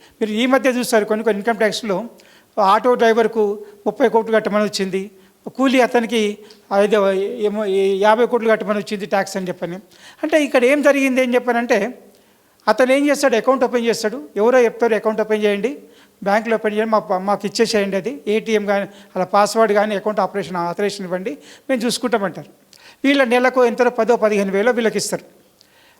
మీరు ఈ మధ్య చూస్తారు కొన్ని కొన్ని ఇన్కమ్ ట్యాక్స్లో ఆటో డ్రైవర్కు ముప్పై కోట్లు కట్టమని వచ్చింది. కూలీ అతనికి ఐదు ఏమో యాభై కోట్లు కట్టమని వచ్చింది ట్యాక్స్ అని చెప్పని. అంటే ఇక్కడ ఏం జరిగింది అని చెప్పానంటే అతను ఏం చేస్తాడు? అకౌంట్ ఓపెన్ చేస్తాడు. ఎవరో చెప్తారు అకౌంట్ ఓపెన్ చేయండి. బ్యాంకులో ఓపెన్ చేయండి. మాకు మాకు ఇచ్చేసేయండి అది. ఏటీఎం కానీ అలా పాస్వర్డ్ కానీ అకౌంట్ ఆపరేషన్ ఆపరేషన్ ఇవ్వండి. మేము చూసుకుంటామంటారు. వీళ్ళ నెలకు ఎంతో పదో పదిహేను వేలో వీళ్ళకి ఇస్తారు.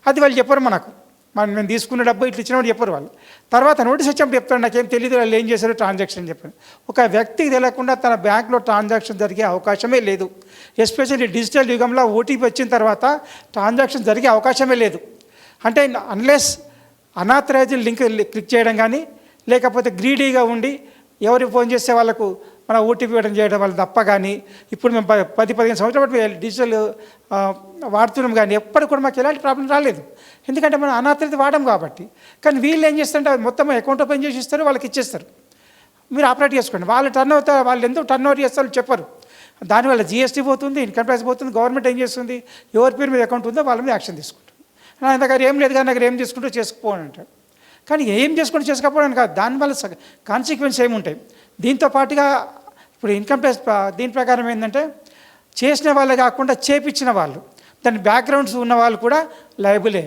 అది వాళ్ళు చెప్పరు మనకు. మనం మేము తీసుకున్న డబ్బు ఇట్లా ఇచ్చినప్పుడు చెప్పరు వాళ్ళు. తర్వాత నోటీస్ వచ్చినప్పుడు చెప్తాడు నాకేం తెలియదు వాళ్ళు ఏం చేశారు ట్రాన్సాక్షన్ చెప్పాను ఒక వ్యక్తికి తెలియకుండా తన బ్యాంక్లో ట్రాన్సాక్షన్ జరిగే అవకాశమే లేదు. ఎస్పెషల్లీ డిజిటల్ యుగంలో ఓటీపీ వచ్చిన తర్వాత ట్రాన్సాక్షన్ జరిగే అవకాశమే లేదు. అంటే అన్లెస్ అనాథరైజ్డ్ లింక్ క్లిక్ చేయడం కానీ లేకపోతే గ్రీడీగా ఉండి ఎవరికి ఫోన్ చేసే వాళ్ళకు మన ఓటీపీ ఇవ్వడం చేయడం వల్ల తప్ప కానీ ఇప్పుడు మేము ప- పది పదిహేను సంవత్సరాల పాటు డిజిటల్ వాడుతున్నాం కానీ ఎప్పటికి కూడా మాకు ఎలాంటి ప్రాబ్లం రాలేదు. ఎందుకంటే మనం అనాథరిత వాడడం కాబట్టి. కానీ వీళ్ళు ఏం చేస్తారంటే అది మొత్తం అకౌంట్ ఓపెన్ చేసి ఇస్తారు వాళ్ళకి ఇచ్చేస్తారు. మీరు ఆపరేట్ చేసుకోండి. వాళ్ళు టర్న్ అవుతారు వాళ్ళు ఎందుకు టర్న్ ఓవర్ చేస్తారో చెప్పరు. దానివల్ల జిఎస్టీ పోతుంది ఇన్కమ్ ట్యాక్స్ పోతుంది గవర్నమెంట్ ఏం చేస్తుంది? ఎవరి పేరు మీద అకౌంట్ ఉందో వాళ్ళ మీద యాక్షన్ తీసుకుంటారు నా దగ్గర ఏం లేదు కానీ దగ్గర ఏం చేసుకుంటూ చేసుకుపోని కానీ ఏం చేసుకుంటూ చేసుకోకపోవడానికి కాదు దానివల్ల కాన్సిక్వెన్స్ ఏముంటాయి? దీంతో పాటుగా ఇప్పుడు ఇన్కమ్ ట్యాక్స్ దీని ప్రకారం ఏంటంటే చేసిన వాళ్ళే కాకుండా చేపించిన వాళ్ళు దాని బ్యాక్గ్రౌండ్స్ ఉన్న వాళ్ళు కూడా లైబులే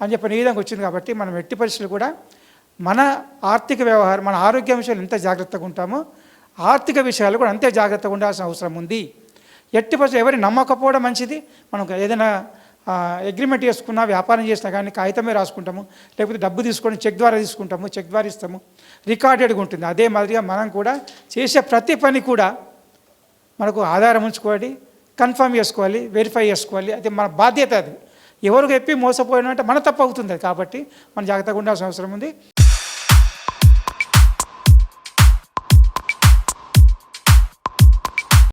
అని చెప్పిన ఈ విధంగా వచ్చింది కాబట్టి మనం ఎట్టి పరిస్థితులు కూడా మన ఆర్థిక వ్యవహారం మన ఆరోగ్య విషయాలు ఎంత జాగ్రత్తగా ఉంటామో ఆర్థిక విషయాలు కూడా అంతే జాగ్రత్తగా ఉండాల్సిన అవసరం ఉంది. ఎట్టి పరిస్థితులు ఎవరిని నమ్మకపోవడం మంచిది? మనం ఏదైనా అగ్రిమెంట్ చేసుకున్నా వ్యాపారం చేసినా కానీ కాగితమే రాసుకుంటాము. లేకపోతే డబ్బు తీసుకొని చెక్ ద్వారా తీసుకుంటాము చెక్ ద్వారా ఇస్తాము. రికార్డెడ్గా ఉంటుంది. అదే మాదిరిగా మనం కూడా చేసే ప్రతి పని కూడా మనకు ఆధారం ఉంచుకోవాలి కన్ఫర్మ్ చేసుకోవాలి వెరిఫై చేసుకోవాలి. అది మన బాధ్యత అది. ఎవరు చెప్పి మోసపోయినా అంటే మన తప్పు అవుతుంది కాబట్టి మనం జాగ్రత్తగా ఉండాల్సిన అవసరం ఉంది.